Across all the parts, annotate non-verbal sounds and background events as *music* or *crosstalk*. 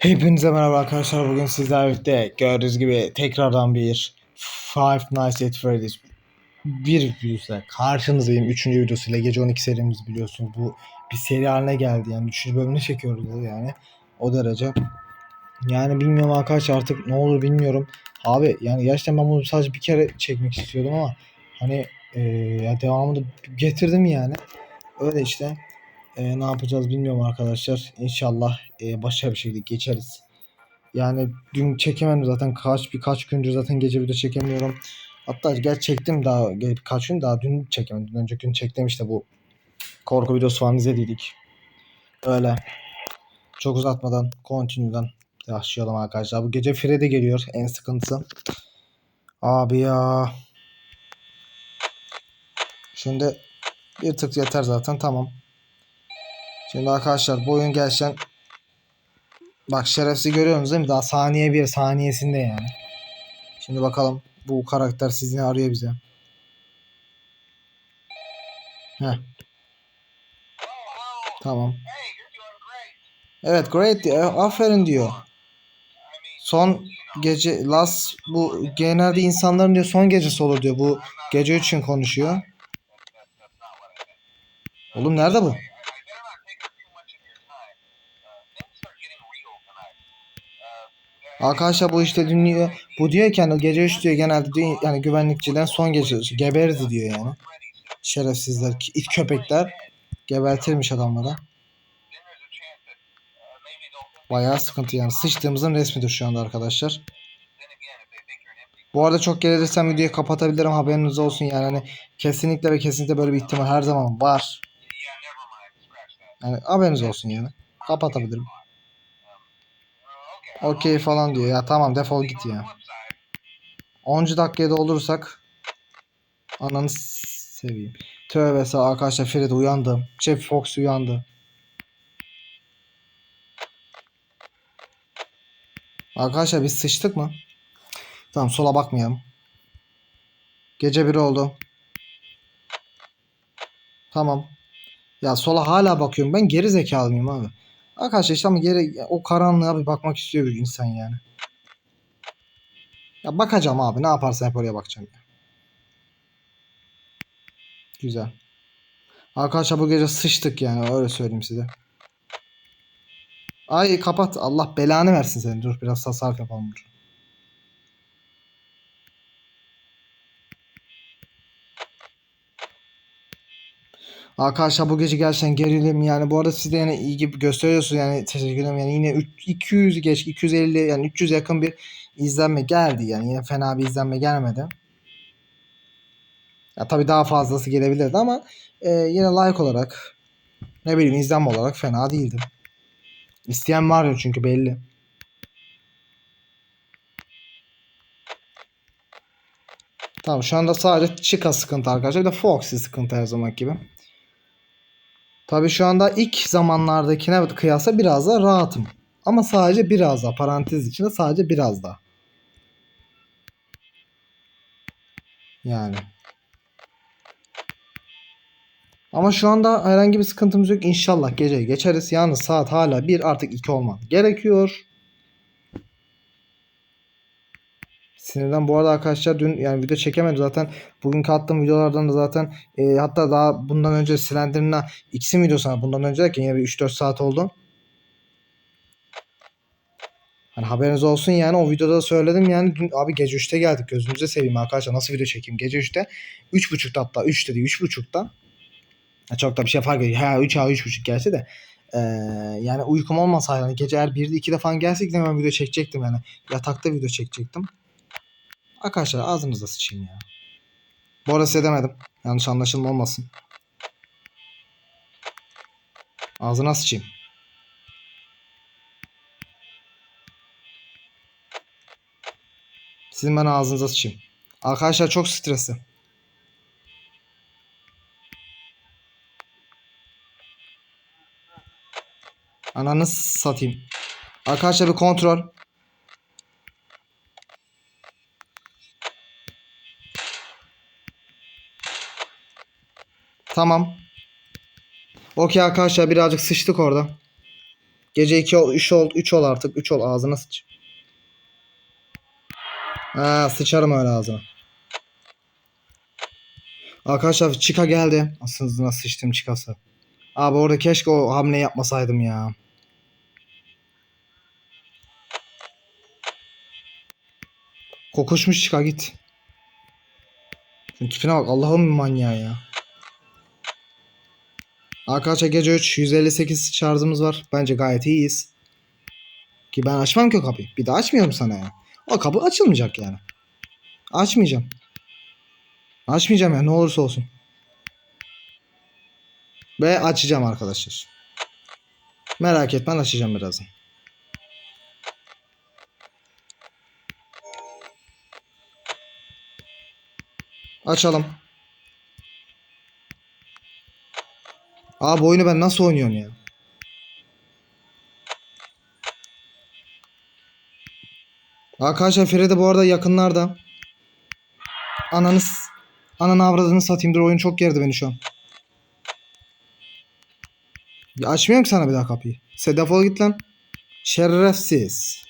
Hepinize merhaba arkadaşlar. Bugün sizlerle birlikte gördüğünüz gibi tekrardan bir Five Nights at Freddy's bir videosuyla karşınızdayım. Üçüncü videosuyla gece 12 serimiz biliyorsunuz. Bu bir seri haline geldi yani. Üçüncü bölümünü çekiyoruz yani. O derece. Yani bilmiyorum arkadaşlar artık ne olur bilmiyorum. Abi yani gerçekten ben bunu sadece bir kere çekmek istiyordum ama hani eee ya devamını getirdim yani. Öyle işte. Eee, ne yapacağız bilmiyorum arkadaşlar. İnşallah eee başarılı bir şekilde geçeriz. Yani dün çekemedim zaten kaç birkaç gündür zaten gece video çekemiyorum. Hatta gel çektim daha birkaç gün daha dün çekemedim. Dün önceki gün çektim işte bu korku videosu falan izlediydik. Öyle. Çok uzatmadan continue'dan başlayalım arkadaşlar. Bu gece Freddy geliyor en sıkıntısı. Abi ya. Şimdi bir tık yeter zaten tamam. Şimdi arkadaşlar bu oyun gerçekten bak şerefsiz görüyorsunuz değil mi? Daha saniye bir saniyesinde yani. Şimdi bakalım bu karakter sizi arıyor bize. Heh. Tamam. Evet great diyor. Aferin diyor. Son gece last bu genelde insanların diyor son gecesi olur diyor. Bu gece için konuşuyor. Oğlum nerede bu? Arkadaşlar bu işte dinliyor. Bu diyor ki hani gece 3 diyor genelde diyor, yani güvenlikçiden son gece geberdi diyor yani. Şerefsizler, it köpekler gebertirmiş adamlara. Bayağı sıkıntı yani. Sıçtığımızın resmidir şu anda arkadaşlar. Bu arada çok gelirsem videoyu kapatabilirim haberiniz olsun yani hani kesinlikle ve kesinlikle böyle bir ihtimal her zaman var. Yani haberiniz olsun yani. Kapatabilirim. Okey falan diyor. Ya tamam defol git ya. 10. dakikaya doldurursak ananı seveyim. Tövbe arkadaşlar Fred uyandı. Chef Fox uyandı. Arkadaşlar biz sıçtık mı? Tamam sola bakmayalım. Gece biri oldu. Tamam. Ya sola hala bakıyorum. Ben geri zekalı mıyım abi? Arkadaşlar işte ama geri o karanlığa bir bakmak istiyor bir insan yani. Ya bakacağım abi. Ne yaparsan hep oraya bakacağım ya. Güzel. Arkadaşlar bu gece sıçtık yani öyle söyleyeyim size. Ay kapat. Allah belanı versin seni. Dur biraz tasarruf yapalım. Dur. Arkadaşlar bu gece gerçekten gerilim yani bu arada siz de yani iyi gibi gösteriyorsunuz yani teşekkür ederim yani yine 3, 200 geç 250 yani 300 yakın bir izlenme geldi yani yine fena bir izlenme gelmedi. Ya tabii daha fazlası gelebilirdi ama e, yine like olarak ne bileyim izlenme olarak fena değildi. İsteyen var ya çünkü belli. Tamam şu anda sadece Chica sıkıntı arkadaşlar. Bir de Foxy sıkıntı her zaman gibi. Tabii şu anda ilk zamanlardakine kıyasla biraz daha rahatım. Ama sadece biraz daha. Parantez içinde sadece biraz daha. Yani. Ama şu anda herhangi bir sıkıntımız yok. İnşallah gece geçeriz. Yalnız saat hala 1 artık 2 olmak gerekiyor. Sinirden. Bu arada arkadaşlar dün yani video çekemedim zaten. Bugünkü attığım videolardan da zaten e, hatta daha bundan önce Slenderman'a X'in videosuna bundan önce derken yine bir 3-4 saat oldu. Hani haberiniz olsun yani o videoda da söyledim yani. Dün abi gece 3'te geldik gözünüze seveyim arkadaşlar. Nasıl video çekeyim? Gece 3'te 3.30'da hatta 3 dedi 3.30'da ya çok da bir şey fark ediyor. Ha 3 ha 3.30 gelse de. Ee, yani uykum olmasaydı hani gece eğer 1'de 2'de falan gelseydi hemen video çekecektim yani. Yatakta video çekecektim. Arkadaşlar ağzınıza sıçayım ya. Bu arada size demedim. Yanlış anlaşılma olmasın. Ağzına sıçayım. Sizin ben ağzınıza sıçayım. Arkadaşlar çok stresli. Ananı satayım. Arkadaşlar bir kontrol. Tamam. Okey arkadaşlar birazcık sıçtık orada. Gece 2 ol, 3 ol, 3 ol artık. 3 ol ağzına sıç. Ha sıçarım öyle ağzına. Arkadaşlar Chica geldi. Aslında sıçtım Chica'sı. Abi orada keşke o hamle yapmasaydım ya. Kokuşmuş Chica git. Şunun tipine bak Allah'ın manyağı ya. Arkadaşlar gece 3 158 şarjımız var. Bence gayet iyiyiz. Ki ben açmam ki o kapıyı. Bir daha açmıyorum sana ya. O kapı açılmayacak yani. Açmayacağım. Açmayacağım ya ne olursa olsun. Ve açacağım arkadaşlar. Merak etme açacağım birazdan. Açalım. Abi oyunu ben nasıl oynuyorum ya? Arkadaşlar Feride bu arada yakınlarda. Ananız ananı avradını satayım dur oyun çok gerdi beni şu an. Ya açmıyorum ki sana bir daha kapıyı. Sen defol git lan. Şerefsiz.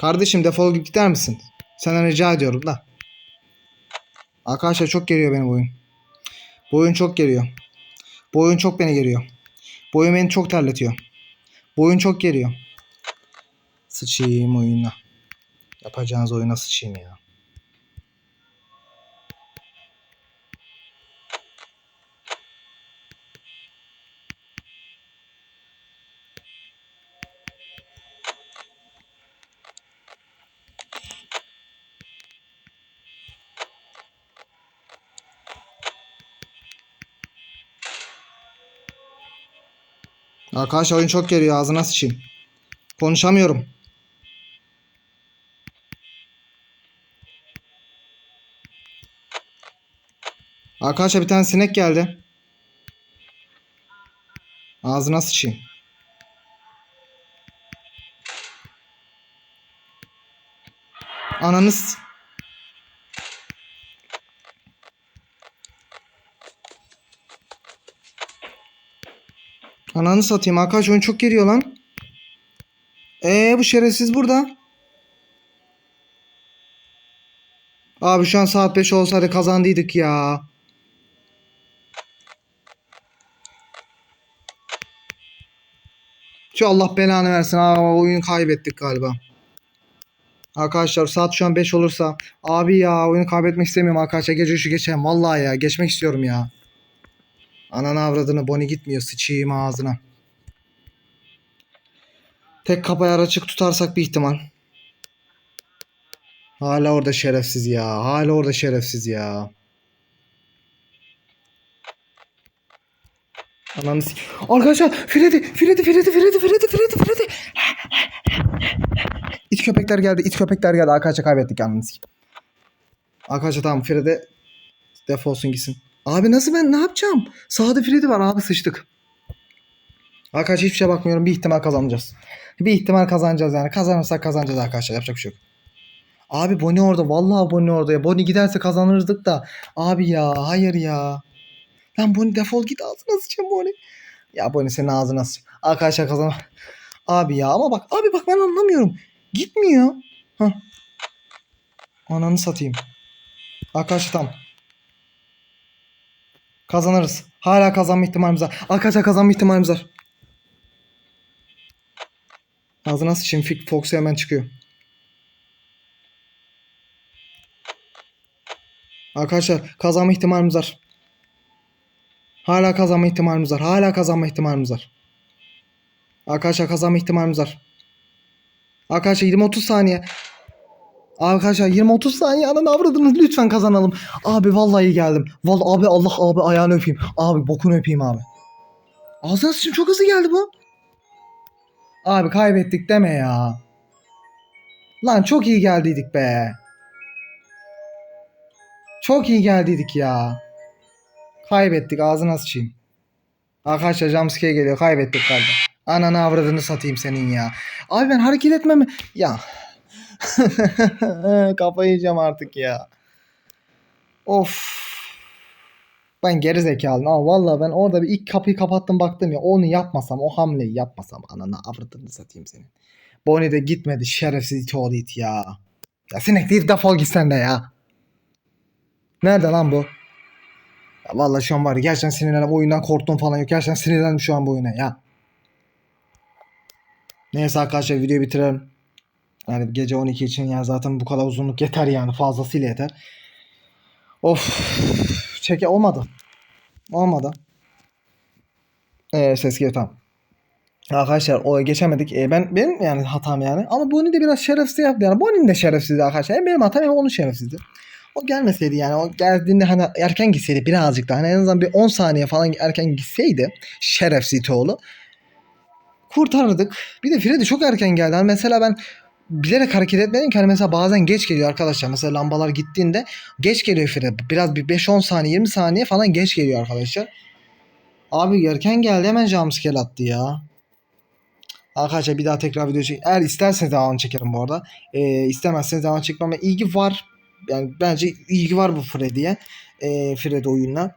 Kardeşim defol git gider misin? Senden rica ediyorum da. Arkadaşlar çok geriyor benim oyun. Bu oyun çok geriyor. Bu oyun çok beni geriyor. Bu oyun beni çok terletiyor. Bu oyun çok geriyor. Sıçayım oyuna. Yapacağınız oyuna sıçayım ya. Arkadaşlar oyun çok geriyor ağzına sıçayım. Konuşamıyorum. Arkadaşlar bir tane sinek geldi. Ağzına sıçayım. Ananız. Ananı satayım arkadaş oyun çok geliyor lan. Ee bu şerefsiz burada. Abi şu an saat 5 olsaydı kazandıydık ya. Şu Allah belanı versin. Aa, oyunu kaybettik galiba. Arkadaşlar saat şu an 5 olursa abi ya oyunu kaybetmek istemiyorum arkadaşlar gece şu geçelim vallahi ya geçmek istiyorum ya. Ananı avradını Bonnie gitmiyor sıçayım ağzına. Tek kapı ayar açık tutarsak bir ihtimal. Hala orada şerefsiz ya. Hala orada şerefsiz ya. Ananı s- Arkadaşlar Freddy, Freddy, Freddy, Freddy, Freddy, Freddy, Freddy. İç köpekler geldi, iç köpekler geldi. Arkadaşlar kaybettik ananı s- Arkadaşlar tamam Freddy defolsun gitsin. Abi nasıl ben ne yapacağım? Sağda Freddy var abi sıçtık. Arkadaşlar hiçbir şeye bakmıyorum. Bir ihtimal kazanacağız. Bir ihtimal kazanacağız yani. Kazanırsak kazanacağız arkadaşlar. Yapacak bir şey yok. Abi Bonnie orada. Vallahi Bonnie orada ya. Bonnie giderse kazanırdık da. Abi ya hayır ya. Lan Bonnie defol git ağzına sıçayım Bonnie. Ya Bonnie senin ağzına sıçayım. Arkadaşlar kazan. Abi ya ama bak abi bak ben anlamıyorum. Gitmiyor. Hah. Ananı satayım. Arkadaşlar tamam. Kazanırız. Hala kazanma ihtimalimiz var. Arkadaşlar kazanma ihtimalimiz var. Ağzına sıçayım. Fik Fox hemen çıkıyor. Arkadaşlar kazanma ihtimalimiz var. Hala kazanma ihtimalimiz var. Hala kazanma ihtimalimiz var. Arkadaşlar kazanma ihtimalimiz var. Arkadaşlar 20-30 saniye. Arkadaşlar 20-30 saniye ananı avradınız lütfen kazanalım. Abi vallahi geldim. Vallahi abi Allah abi ayağını öpeyim. Abi bokunu öpeyim abi. Ağzına sıçayım çok hızlı geldi bu. Abi kaybettik deme ya. Lan çok iyi geldiydik be. Çok iyi geldiydik ya. Kaybettik ağzına sıçayım. Arkadaşlar jumpscare geliyor kaybettik galiba. Ananı avradını satayım senin ya. Abi ben hareket etmem Ya. *laughs* Kafayı yiyeceğim artık ya. Of. ben geri zekalıyım ama vallahi ben orada bir ilk kapıyı kapattım baktım ya onu yapmasam o hamleyi yapmasam ananı avradını satayım senin. Bonnie de gitmedi şerefsiz it ya. Ya sinek değil defol git sen de ya. Nerede lan bu? Ya vallahi şu an var gerçekten sinirlendim oyundan korktum falan yok. Gerçekten sinirlendim şu an bu oyuna ya. Neyse arkadaşlar videoyu bitirelim. Yani gece 12 için yani zaten bu kadar uzunluk yeter yani fazlasıyla yeter. Of çeke olmadı. Olmadı. Ee, ses geliyor tamam. Arkadaşlar o geçemedik. Ee, ben benim yani hatam yani. Ama Bonnie de biraz şerefsiz yaptı yani. Bonnie'nin de şerefsizdi arkadaşlar. Hem benim hatam hem onun şerefsizdi. O gelmeseydi yani o geldiğinde hani erken gitseydi birazcık daha hani en azından bir 10 saniye falan erken gitseydi şerefsiz oğlu kurtarırdık. Bir de Freddy çok erken geldi. Hani mesela ben bilerek hareket etmedim ki hani mesela bazen geç geliyor arkadaşlar. Mesela lambalar gittiğinde geç geliyor Freddy. Biraz bir 5-10 saniye 20 saniye falan geç geliyor arkadaşlar. Abi erken geldi hemen jumpscare attı ya. Arkadaşlar bir daha tekrar video çek. Eğer isterseniz devamını çekerim bu arada. Ee, istemezseniz devamını çekmeme ilgi var. Yani bence ilgi var bu Freddy'ye. Ee, Freddy oyununa.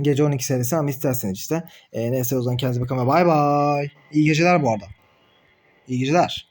Gece 12 serisi ama isterseniz işte. Ee, neyse o zaman kendinize bakın ve bay bay. İyi geceler bu arada. İyi geceler.